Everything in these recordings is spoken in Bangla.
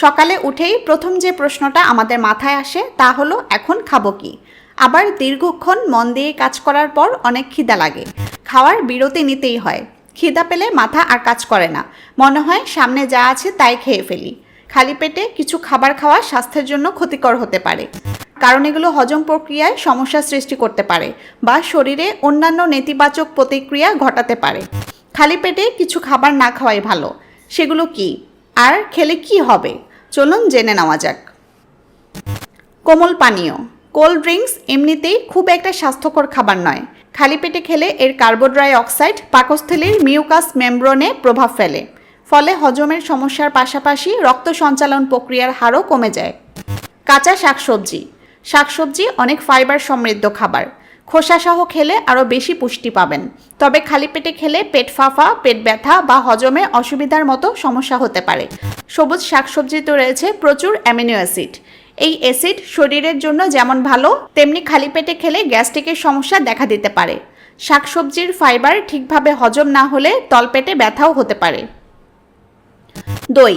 সকালে উঠেই প্রথম যে প্রশ্নটা আমাদের মাথায় আসে তা হলো, এখন খাব কি? আবার দীর্ঘক্ষণ মন দিয়ে কাজ করার পর অনেক খিদা লাগে। খাওয়ার বিরতি নিতেই হয়। খিদা পেলে মাথা আর কাজ করে না। মনে হয় সামনে যা আছে তাই খেয়ে ফেলি। খালি পেটে কিছু খাবার খাওয়া স্বাস্থ্যের জন্য ক্ষতিকর হতে পারে। কারণ এগুলো হজম প্রক্রিয়ায় সমস্যা সৃষ্টি করতে পারে বা শরীরে অন্যান্য নেতিবাচক প্রতিক্রিয়া ঘটাতে পারে। খালি পেটে কিছু খাবার না খাওয়াই ভালো। সেগুলো কি? আর খেলে কি হবে? চলুন জেনে নেওয়া যাক। কোমল পানীয়। কোল্ড ড্রিঙ্কস এমনিতেই খুব একটা স্বাস্থ্যকর খাবার নয়। খালি পেটে খেলে এর কার্বোড্রাই অক্সাইড পাকস্থলীর মিউকাস মেমব্রনে প্রভাব ফেলে। ফলে হজমের সমস্যার পাশাপাশি রক্ত সঞ্চালন প্রক্রিয়ার হারও কমে যায়। কাঁচা শাকসবজি। শাকসবজি অনেক ফাইবার সমৃদ্ধ খাবার। খোসাসহ খেলে আরও বেশি পুষ্টি পাবেন। তবে খালি পেটে খেলে পেট ফাঁফা, পেট ব্যথা বা হজমে অসুবিধার মতো সমস্যা হতে পারে। সবুজ শাকসবজিতে রয়েছে প্রচুর অ্যামিনো অ্যাসিড। এই অ্যাসিড শরীরের জন্য যেমন ভালো, তেমনি খালি পেটে খেলে গ্যাস্ট্রিকের সমস্যা দেখা দিতে পারে। শাকসবজির ফাইবার ঠিকভাবে হজম না হলে তলপেটে ব্যথাও হতে পারে। দই,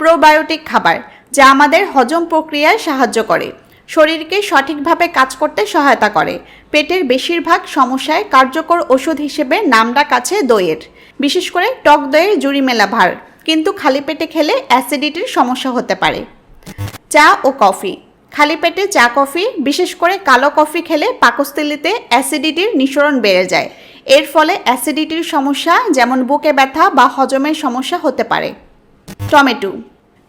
প্রোবায়োটিক খাবার, যা আমাদের হজম প্রক্রিয়ায় সাহায্য করে। শরীরকে সঠিকভাবে কাজ করতে সহায়তা করে। পেটের বেশিরভাগ সমস্যায় কার্যকর ওষুধ হিসেবে নামডাক আছে দইয়ের। বিশেষ করে টক দইয়ের জুড়ি মেলা ভার, কিন্তু খালি পেটে খেলে অ্যাসিডিটির সমস্যা হতে পারে। চা ও কফি, খালি পেটে চা কফি, বিশেষ করে কালো কফি খেলে পাকস্থলিতে অ্যাসিডিটির নিঃসরণ বেড়ে যায়। এর ফলে অ্যাসিডিটির সমস্যা, যেমন বুকে ব্যথা বা হজমের সমস্যা হতে পারে। টমেটো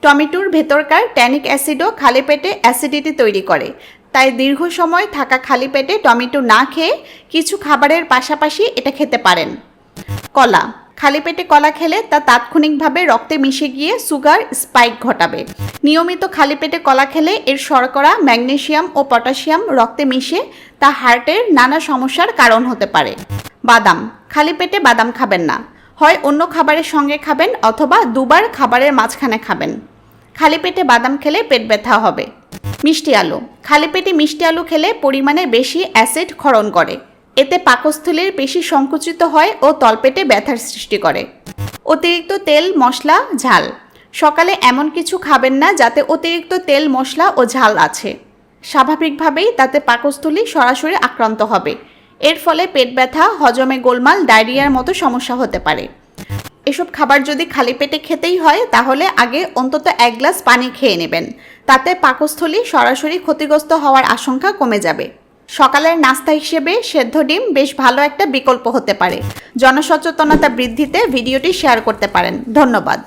টমেটোর ভেতরকার ট্যানিক অ্যাসিডও খালি পেটে অ্যাসিডিটি তৈরি করে। তাই দীর্ঘ সময় থাকা খালি পেটে টমেটো না খেয়ে কিছু খাবারের পাশাপাশি এটা খেতে পারেন। কলা। খালি পেটে কলা খেলে তা তাৎক্ষণিকভাবে রক্তে মিশে গিয়ে সুগার স্পাইক ঘটাবে। নিয়মিত খালি পেটে কলা খেলে এর শর্করা, ম্যাগনেশিয়াম ও পটাশিয়াম রক্তে মিশে তা হার্টের নানা সমস্যার কারণ হতে পারে। বাদাম। খালি পেটে বাদাম খাবেন না। হয় অন্য খাবারের সঙ্গে খাবেন অথবা দুবার খাবারের মাঝখানে খাবেন। খালি পেটে বাদাম খেলে পেট ব্যথা হবে। মিষ্টি আলু। খালি পেটে মিষ্টি আলু খেলে পরিমাণে বেশি অ্যাসিড ক্ষরণ করে। এতে পাকস্থলীর পেশি সংকুচিত হয় ও তলপেটে ব্যথার সৃষ্টি করে। অতিরিক্ত তেল, মশলা, ঝাল। সকালে এমন কিছু খাবেন না যাতে অতিরিক্ত তেল, মশলা ও ঝাল আছে। স্বাভাবিকভাবেই তাতে পাকস্থলী সরাসরি আক্রান্ত হবে। এর ফলে পেট ব্যথা, হজমে গোলমাল, ডায়রিয়ার মতো সমস্যা হতে পারে। এসব খাবার যদি খালি পেটে খেতেই হয়, তাহলে আগে অন্তত এক গ্লাস পানি খেয়ে নেবেন। তাতে পাকস্থলী সরাসরি ক্ষতিগ্রস্ত হওয়ার আশঙ্কা কমে যাবে। সকালের নাস্তা হিসেবে সেদ্ধ ডিম বেশ ভালো একটা বিকল্প হতে পারে। জনসচেতনতা বৃদ্ধিতে ভিডিওটি শেয়ার করতে পারেন। ধন্যবাদ।